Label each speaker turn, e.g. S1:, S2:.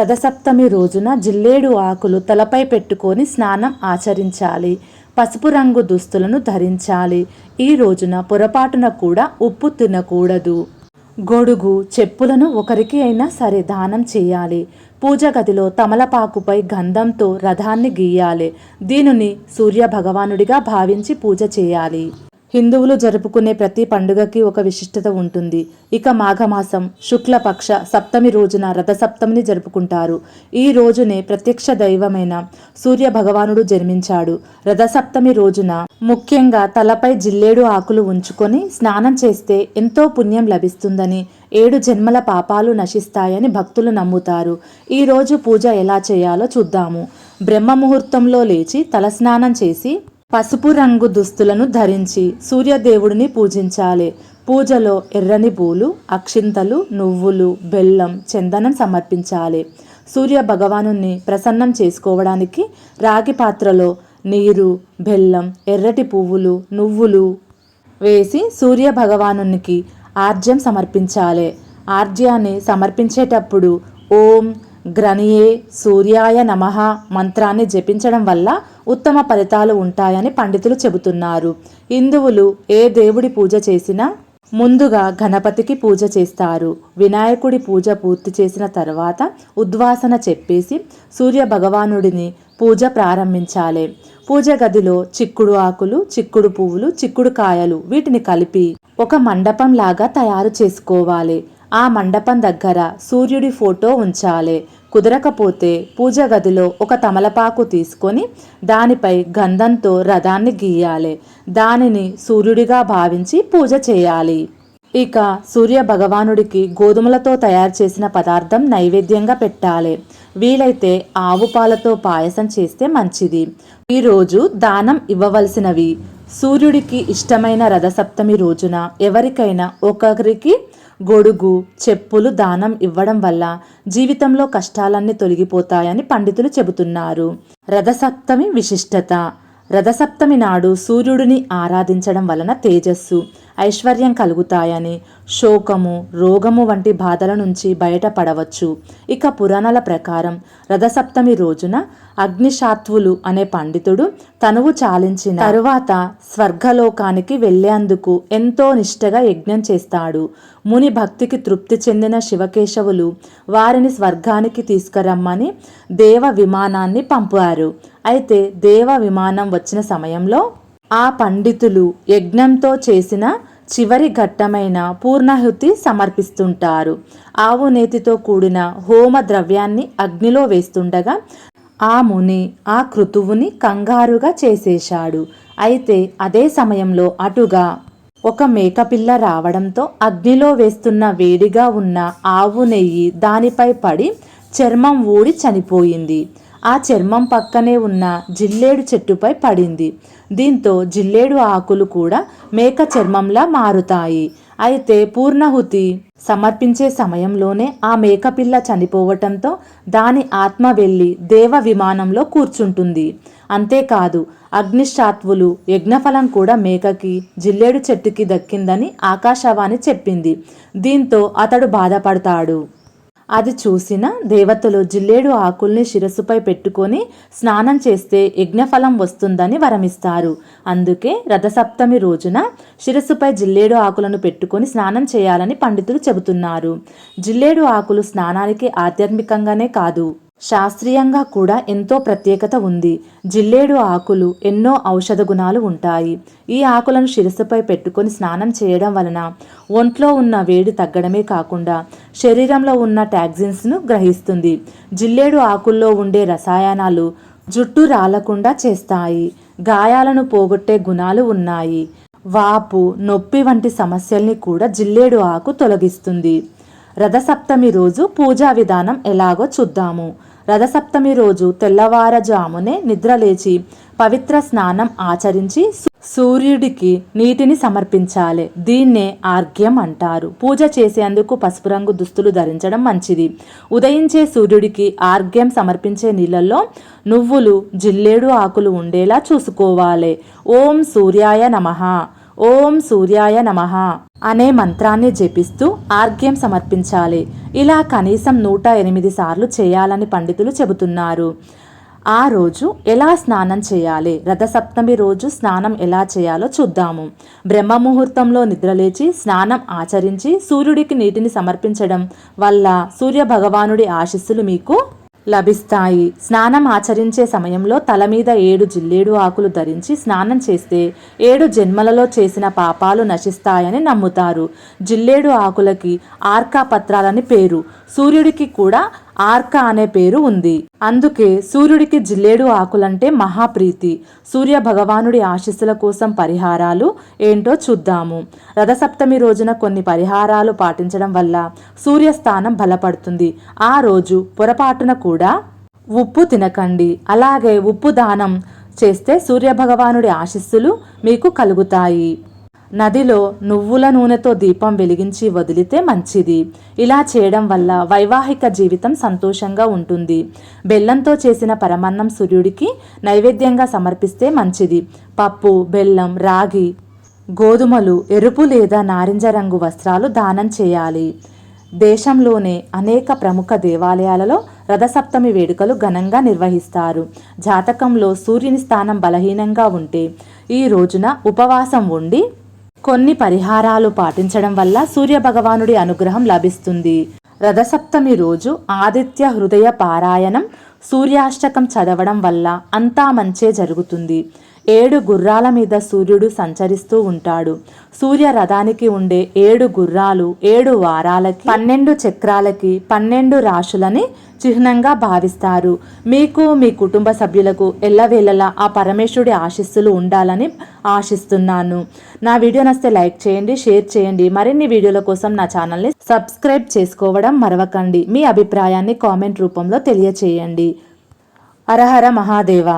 S1: రథసప్తమి రోజున జిల్లేడు ఆకులు తలపై పెట్టుకొని స్నానం ఆచరించాలి. పసుపు రంగు దుస్తులను ధరించాలి. ఈ రోజున పొరపాటున కూడా ఉప్పు తినకూడదు. గొడుగు చెప్పులను ఒకరికి అయినా సరే దానం చేయాలి. పూజ గదిలో తమలపాకుపై గంధంతో రథాన్ని గీయాలి. దీనిని సూర్య భగవానుడిగా భావించి పూజ చేయాలి. హిందువులు జరుపుకునే ప్రతి పండుగకి ఒక విశిష్టత ఉంటుంది. ఇక మాఘమాసం శుక్లపక్ష సప్తమి రోజున రథసప్తమిని జరుపుకుంటారు. ఈ రోజునే ప్రత్యక్ష దైవమైన సూర్య భగవానుడు జన్మించాడు. రథసప్తమి రోజున ముఖ్యంగా తలపై జిల్లేడు ఆకులు ఉంచుకొని స్నానం చేస్తే ఎంతో పుణ్యం లభిస్తుందని ఏడు జన్మల పాపాలు నశిస్తాయని భక్తులు నమ్ముతారు. ఈ రోజు పూజ ఎలా చేయాలో చూద్దాము. బ్రహ్మ ముహూర్తంలో లేచి తలస్నానం చేసి పసుపు రంగు దుస్తులను ధరించి సూర్యదేవుడిని పూజించాలి. పూజలో ఎర్రని పూలు అక్షింతలు నువ్వులు బెల్లం చందనం సమర్పించాలి. సూర్య భగవాను ప్రసన్నం చేసుకోవడానికి రాగి పాత్రలో నీరు బెల్లం ఎర్రటి పువ్వులు నువ్వులు వేసి సూర్య భగవానునికి ఆర్జ్యం సమర్పించాలి. ఆర్జ్యాన్ని సమర్పించేటప్పుడు ఓం గ్రనియే సూర్యాయ నమః మంత్రాన్ని జపించడం వల్ల ఉత్తమ ఫలితాలు ఉంటాయని పండితులు చెబుతున్నారు. హిందువులు ఏ దేవుడి పూజ చేసినా ముందుగా గణపతికి పూజ చేస్తారు. వినాయకుడి పూజ పూర్తి చేసిన తర్వాత ఉద్వాసన చెప్పేసి సూర్య భగవానుడిని పూజ ప్రారంభించాలి. పూజ గదిలో చిక్కుడు ఆకులు చిక్కుడు పువ్వులు చిక్కుడు కాయలు వీటిని కలిపి ఒక మండపం లాగా తయారు చేసుకోవాలి. ఆ మండపం దగ్గర సూర్యుడి ఫోటో ఉంచాలి. కుదరకపోతే పూజ గదిలో ఒక తమలపాకు తీసుకొని దానిపై గంధంతో రథాన్ని గీయాలి. దానిని సూర్యుడిగా భావించి పూజ చేయాలి. ఇక సూర్య భగవానుడికి గోధుమలతో తయారు చేసిన పదార్థం నైవేద్యంగా పెట్టాలి. వీలైతే ఆవు పాలతో పాయసం చేస్తే మంచిది. ఈరోజు దానం ఇవ్వవలసినవి. సూర్యుడికి ఇష్టమైన రథసప్తమి రోజున ఎవరికైనా ఒకరికి గొడుగు చెప్పులు దానం ఇవ్వడం వల్ల జీవితంలో కష్టాలన్నీ తొలగిపోతాయని పండితులు చెబుతున్నారు. రథసప్తమి విశిష్టత. రథసప్తమి నాడు సూర్యుడిని ఆరాధించడం వలన తేజస్సు. ఐశ్వర్యం కలుగుతాయని శోకము రోగము వంటి బాధల నుంచి బయటపడవచ్చు. ఇక పురాణాల ప్రకారం రథసప్తమి రోజున అగ్నిశాత్వులు అనే పండితుడు తనువు చాలించిన తరువాత స్వర్గలోకానికి వెళ్ళేందుకు ఎంతో నిష్టగా యజ్ఞం చేస్తాడు. ముని భక్తికి తృప్తి చెందిన శివకేశవులు వారిని స్వర్గానికి తీసుకురమ్మని దేవ విమానాన్ని పంపారు. అయితే దేవ విమానం వచ్చిన సమయంలో ఆ పండితులు యజ్ఞంతో చేసిన చివరి ఘట్టమైన పూర్ణాహుతి సమర్పిస్తుంటారు. ఆవు నేతితో కూడిన హోమ ద్రవ్యాన్ని అగ్నిలో వేస్తుండగా ఆ ముని ఆ కృతువుని కంగారుగా చేసేశాడు. అయితే అదే సమయంలో అటుగా ఒక మేకపిల్ల రావడంతో అగ్నిలో వేస్తున్న వేడిగా ఉన్న ఆవు నెయ్యి దానిపై పడి చర్మం ఊడి చనిపోయింది. ఆ చర్మం పక్కనే ఉన్న జిల్లేడు చెట్టుపై పడింది. దీంతో జిల్లేడు ఆకులు కూడా మేక చర్మంలా మారుతాయి. అయితే పూర్ణహుతి సమర్పించే సమయంలోనే ఆ మేకపిల్ల చనిపోవటంతో దాని ఆత్మ వెళ్ళి దేవ విమానంలో కూర్చుంటుంది. అంతేకాదు అగ్నిశాత్వులు యజ్ఞఫలం కూడా మేకకి జిల్లేడు చెట్టుకి దక్కిందని ఆకాశవాణి చెప్పింది. దీంతో అతడు బాధపడతాడు. అది చూసిన దేవతలు జిల్లేడు ఆకుల్ని శిరస్సుపై పెట్టుకొని స్నానం చేస్తే యజ్ఞఫలం వస్తుందని వరమిస్తారు. అందుకే రథసప్తమి రోజున శిరస్సుపై జిల్లేడు ఆకులను పెట్టుకొని స్నానం చేయాలని పండితులు చెబుతున్నారు. జిల్లేడు ఆకులు స్నానానికి ఆధ్యాత్మికంగానే కాదు. శాస్త్రీయంగా కూడా ఎంతో ప్రత్యేకత ఉంది. జిల్లేడు ఆకులు ఎన్నో ఔషధ గుణాలు ఉంటాయి. ఈ ఆకులను శిరస్సుపై పెట్టుకొని స్నానం చేయడం వలన ఒంట్లో ఉన్న వేడి తగ్గడమే కాకుండా శరీరంలో ఉన్న టాక్సిన్స్ను గ్రహిస్తుంది. జిల్లేడు ఆకుల్లో ఉండే రసాయనాలు జుట్టు రాలకుండా చేస్తాయి. గాయాలను పోగొట్టే గుణాలు ఉన్నాయి. వాపు నొప్పి వంటి సమస్యల్ని కూడా జిల్లేడు ఆకు తొలగిస్తుంది. రథసప్తమి రోజు పూజా విధానం ఎలాగో చూద్దాము. రథసప్తమి రోజు తెల్లవారజామునే నిద్రలేచి పవిత్ర స్నానం ఆచరించి సూర్యుడికి నీటిని సమర్పించాలి. దీన్నే ఆర్ఘ్యం అంటారు. పూజ చేసేందుకు పసుపు రంగు దుస్తులు ధరించడం మంచిది. ఉదయించే సూర్యుడికి ఆర్ఘ్యం సమర్పించే నీళ్ళల్లో నువ్వులు జిల్లేడు ఆకులు ఉండేలా చూసుకోవాలి. ఓం సూర్యాయ నమః. ఓం సూర్యాయ నమః అనే మంత్రాన్ని జపిస్తూ ఆర్ఘ్యం సమర్పించాలి. ఇలా కనీసం నూట ఎనిమిది సార్లు చేయాలని పండితులు చెబుతున్నారు. ఆ రోజు ఎలా స్నానం చేయాలి? రథసప్తమి రోజు స్నానం ఎలా చేయాలో చూద్దాము. బ్రహ్మ ముహూర్తంలో నిద్రలేచి స్నానం ఆచరించి సూర్యుడికి నీటిని సమర్పించడం వల్ల సూర్య భగవానుడి ఆశీస్సులు మీకు లభిస్తాయి. స్నానం ఆచరించే సమయంలో తల మీద ఏడు జిల్లేడు ఆకులు ధరించి స్నానం చేస్తే ఏడు జన్మలలో చేసిన పాపాలు నశిస్తాయని నమ్ముతారు. జిల్లేడు ఆకులకి ఆర్కా పత్రాలని పేరు. సూర్యుడికి కూడా ఆర్క అనే పేరు ఉంది. అందుకే సూర్యుడికి జిల్లేడు ఆకులంటే మహాప్రీతి. సూర్య భగవానుడి ఆశీస్సుల కోసం పరిహారాలు ఏంటో చూద్దాము. రథసప్తమి రోజున కొన్ని పరిహారాలు పాటించడం వల్ల సూర్యస్థానం బలపడుతుంది. ఆ రోజు పొరపాటున కూడా ఉప్పు తినకండి. అలాగే ఉప్పు దానం చేస్తే సూర్యభగవానుడి ఆశీస్సులు మీకు కలుగుతాయి. నదిలో నువ్వుల నూనెతో దీపం వెలిగించి వదిలితే మంచిది. ఇలా చేయడం వల్ల వైవాహిక జీవితం సంతోషంగా ఉంటుంది. బెల్లంతో చేసిన పరమన్నం సూర్యుడికి నైవేద్యంగా సమర్పిస్తే మంచిది. పప్పు బెల్లం రాగి గోధుమలు ఎరుపు లేదా నారింజ రంగు వస్త్రాలు దానం చేయాలి. దేశంలోనే అనేక ప్రముఖ దేవాలయాలలో రథసప్తమి వేడుకలు ఘనంగా నిర్వహిస్తారు. జాతకంలో సూర్యుని స్థానం బలహీనంగా ఉంటే ఈ రోజున ఉపవాసం ఉండి కొన్ని పరిహారాలు పాటించడం వల్ల సూర్య భగవానుడి అనుగ్రహం లభిస్తుంది. రథసప్తమి రోజు ఆదిత్య హృదయ పారాయణం సూర్యాష్టకం చదవడం వల్ల అంతా మంచే జరుగుతుంది. ఏడు గుర్రాల మీద సూర్యుడు సంచరిస్తూ ఉంటాడు. సూర్య రథానికి ఉండే ఏడు గుర్రాలు ఏడు వారాలకి పన్నెండు చక్రాలకి పన్నెండు రాశులని చిహ్నంగా భావిస్తారు. మీకు మీ కుటుంబ సభ్యులకు ఎల్లవేళలా ఆ పరమేశ్వరుడి ఆశీస్సులు ఉండాలని ఆశిస్తున్నాను. నా వీడియో నస్తే లైక్ చేయండి షేర్ చేయండి. మరిన్ని వీడియోల కోసం నా ఛానల్ని సబ్స్క్రైబ్ చేసుకోవడం మరవకండి. మీ అభిప్రాయాన్ని కామెంట్ రూపంలో తెలియచేయండి. అరహర మహాదేవ.